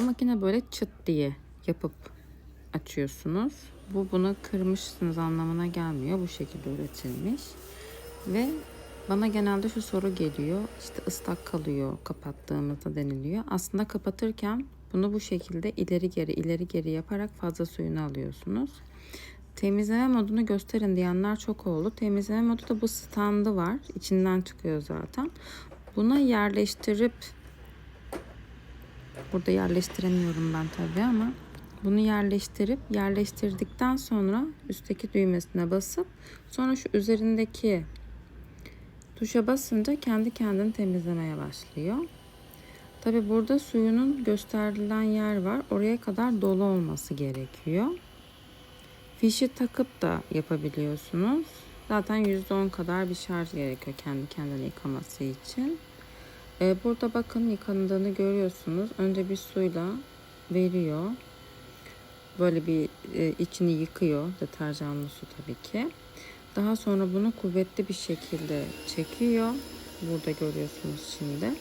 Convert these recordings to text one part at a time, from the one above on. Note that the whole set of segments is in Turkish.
Bu makine böyle çıt diye yapıp açıyorsunuz. Bu bunu kırmışsınız anlamına gelmiyor. Bu şekilde üretilmiş. Ve bana genelde şu soru geliyor. İşte ıslak kalıyor kapattığımızda deniliyor. Aslında kapatırken bunu bu şekilde ileri geri ileri geri yaparak fazla suyunu alıyorsunuz. Temizleme modunu gösterin diyenler çok oldu. Temizleme modu da bu standı var. İçinden çıkıyor zaten. Buna yerleştirip burada yerleştiremiyorum ben tabii ama bunu yerleştirip yerleştirdikten sonra üstteki düğmesine basıp sonra şu üzerindeki tuşa basınca kendi kendini temizlemeye başlıyor. Tabi burada suyunun gösterilen yer var. Oraya kadar dolu olması gerekiyor. Fişi takıp da yapabiliyorsunuz. Zaten %10 kadar bir şarj gerekiyor kendi kendine yıkaması için. Ee, burada bakın yıkandığını görüyorsunuz. Önce bir suyla veriyor. Böyle bir e, içini yıkıyor. Deterjanlı su tabii ki. Daha sonra bunu kuvvetli bir şekilde çekiyor. Burada görüyorsunuz şimdi.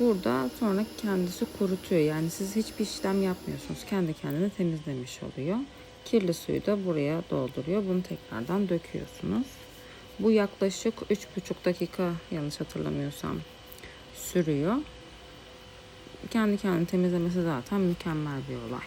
Burada sonra kendisi kurutuyor. Yani siz hiçbir işlem yapmıyorsunuz. Kendi kendini temizlemiş oluyor. Kirli suyu da buraya dolduruyor. Bunu tekrardan döküyorsunuz. Bu yaklaşık 3,5 dakika yanlış hatırlamıyorsam sürüyor. Kendi kendini temizlemesi zaten mükemmel bir olay.